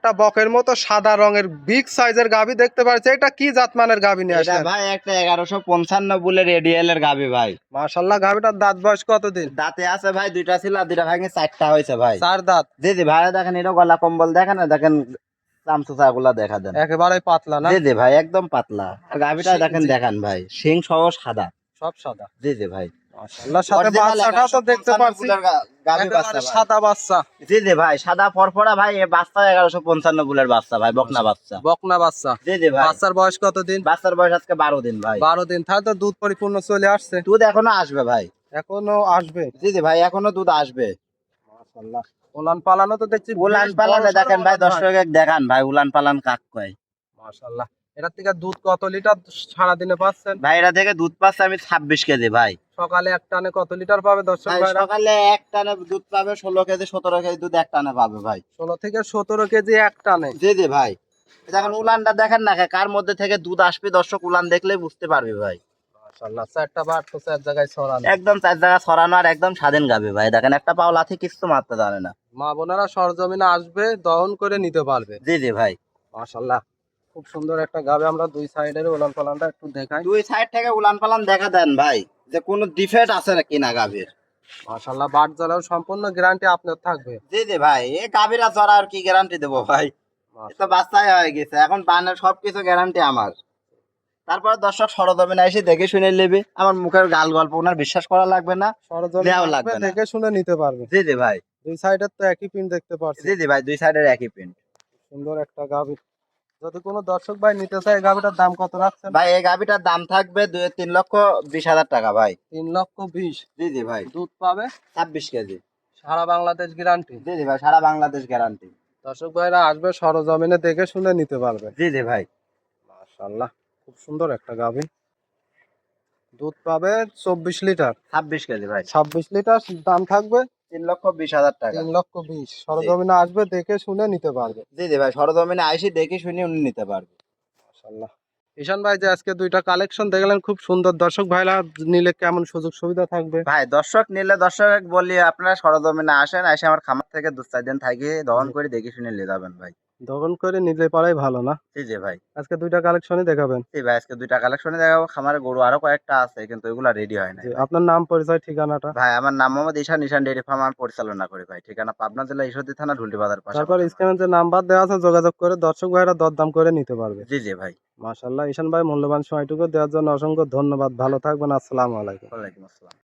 একটা বকের মতো সাদা রঙের বিগ সাইজের গাভী দেখতে পাচ্ছি এটা কি জাতমানের গাভী নিয়ে আসলেন? ভাই একটা এগারোশো পঞ্চান্ন বুলের রেডিয়ালের গাবি ভাই। মাশাল্লাহ গাভীটার দাঁত বয়স কতদিন? দাঁতে আছে ভাই দুইটা ছিল দুইটা ভাঙে চারটা হয়েছে ভাই। চার দাঁত? জি জি ভাই দেখেন এটা গলা কম্বল দেখেন না দেখেন চামচুচা গুলা দেখা দেন। একেবারে পাতলা না? জি জি ভাই একদম পাতলা। জি, দেখেন দেখান ভাই সিং সহ সাদা। সব সাদা? জি জি ভাই। মাশাল্লাহ সাথে Original তো দেখতে পাচ্ছি। বুলের বাচ্চা সাদা বাচ্চা। জি জি ভাই সাদা ফরফরা ভাই এ বাচ্চা এগারোশো পঞ্চান্ন বুলের বাচ্চা ভাই বকনা বাচ্চা। বকনা বাচ্চা। জি জি ভাই। বাচ্চার বয়স কতদিন বাচ্চার বয়স আজকে বারো দিন ভাই। দিন। তাহলে তো দুধ পরিপূর্ণ চলে আসছে। দুধ এখনও আসবে ভাই। এখনও আসবে? জি জি ভাই এখনও দুধ আসবে। উলান পালানো তো দেখছি উলান পালানে দেখেন ভাই। দর্শক দেখান ভাই উলান পালান কাক কয়। মাশাল্লাহ এটার থেকে দুধ কত লিটার সারাদিনে পাচ্ছেন? ভাই এটা থেকে দুধ পাচ্ছে আমি ছাব্বিশ কেজি ভাই। সকালে এক টানে কত লিটার পাবে দর্শক ভাই সকালে এক টানে দুধ পাবে ষোলো কেজি সতেরো কেজি দুধ এক টানে পাবে ভাই। ষোলো থেকে সতেরো কেজি এক টানে। জি জি ভাই। দেখেন উলানটা দেখেন না কার মধ্যে থেকে দুধ আসবে? দর্শক উলান দেখলে বুঝতে পারবে ভাই। চারটা বার তো চার জায়গায় ছড়ানো। একদম চার জায়গা ছড়ানো আর একদম স্বাধীন গাবে ভাই। দেখেন একটা পাও লাথি কিছু মারতে জানে না। মা বোনেরা সরজমিনে আসবে দহন করে নিতে পারবে। জি জি ভাই। মাশাল্লাহ খুব সুন্দর একটা গাবে আমরা দুই সাইডের উলান পালানটা একটু দেখাই। দুই সাইড থেকে উলান পালান দেখা দেন ভাই। যে কোনো ডিফেক্ট আছে না কিনা গাভীর? মাশাল্লাহ বাট জ্বালাও সম্পূর্ণ গ্যারান্টি আপনার থাকবে। জি জি ভাই এই গাভীরা চড়া আর কি গ্যারান্টি দেবো ভাই? এ তো বাচ্চাই হয়ে গেছে এখন বানের সবকিছু গ্যারান্টি আমার। তারপর দর্শক সরজমিনে এসে দেখে শুনে নেবে আমার মুখের গাল গল্প ওনার বিশ্বাস করা লাগবে না দেওয়া লাগবে না। দেখে শুনে নিতে পারবে। জি জি ভাই। দুই সাইডের তো একই পিন দেখতে পাচ্ছি জি জি ভাই দুই সাইডের একই প্রিন্ট সুন্দর একটা গাভি যদি কোনো দর্শক ভাই নিতে চায় এই গাভিটার দাম কত রাখছেন? ভাই এই গাভিটার দাম থাকবে দুই তিন লক্ষ বিশ হাজার টাকা ভাই। তিন লক্ষ বিশ? জি জি ভাই। দুধ পাবে? ছাব্বিশ কেজি। সারা বাংলাদেশ গ্যারান্টি জি জি ভাই সারা বাংলাদেশ গ্যারান্টি দর্শক ভাইরা আসবে সরজমিনে দেখে শুনে নিতে পারবে। জি জি ভাই। মাশাল্লাহ খুব সুন্দর একটা গাভি। দুধ পাবে চব্বিশ লিটার। ছাব্বিশ কেজি ভাই। ছাব্বিশ লিটার দাম থাকবে তিন লক্ষ বিশ হাজার টাকা। তিন লক্ষ বিশ। সরজমিনে আসবে দেখে শুনে নিতে পারবে। জি জি ভাই সরজমিনে আসি দেখে শুনে উনি নিতে পারবে। মাশাল্লাহ ঈশান ভাই যে আজকে দুইটা কালেকশন দেখলেন খুব সুন্দর। দর্শক ভাইরা নিলে কেমন সুযোগ সুবিধা থাকবে? ভাই দর্শক নিলে দর্শক বলি আপনারা সরজমিনে আসেন এসে আমার খামার থেকে দু চার দিন থাকি দহন করে দেখে শুনে নিয়ে যাবেন ভাই। দহন করে নিলে পারাই ভালো না? জি জি ভাই। আজকে দুইটা কালেকশনই দেখাবেন? জি ভাই আজকে দুইটা কালেকশনে দেখাবো। খামারে গরু আরও কয়েকটা আছে কিন্তু এগুলা রেডি হয় না আপনার নাম পরিচয় ঠিকানাটা? ভাই আমার নাম মোহাম্মদ ঈশান ঈশান ডেয়ারি ফার্ম আমি পরিচালনা করি ভাই। ঠিকানা পাবনা জেলা ঈশ্বরদী থানা ঢুলটি বাজার পাশে তারপর স্ক্রিনে যে নাম্বার দেওয়া আছে যোগাযোগ করে দর্শক ভাইরা দরদাম করে নিতে পারবে। জি জি ভাই। মাশাল্লাহ ঈশান ভাই মূল্যবান সময়টুকু দেওয়ার জন্য অসংখ্য ধন্যবাদ। ভালো থাকবেন আসসালামু আলাইকুম। ওয়ালাইকুম আসসালাম।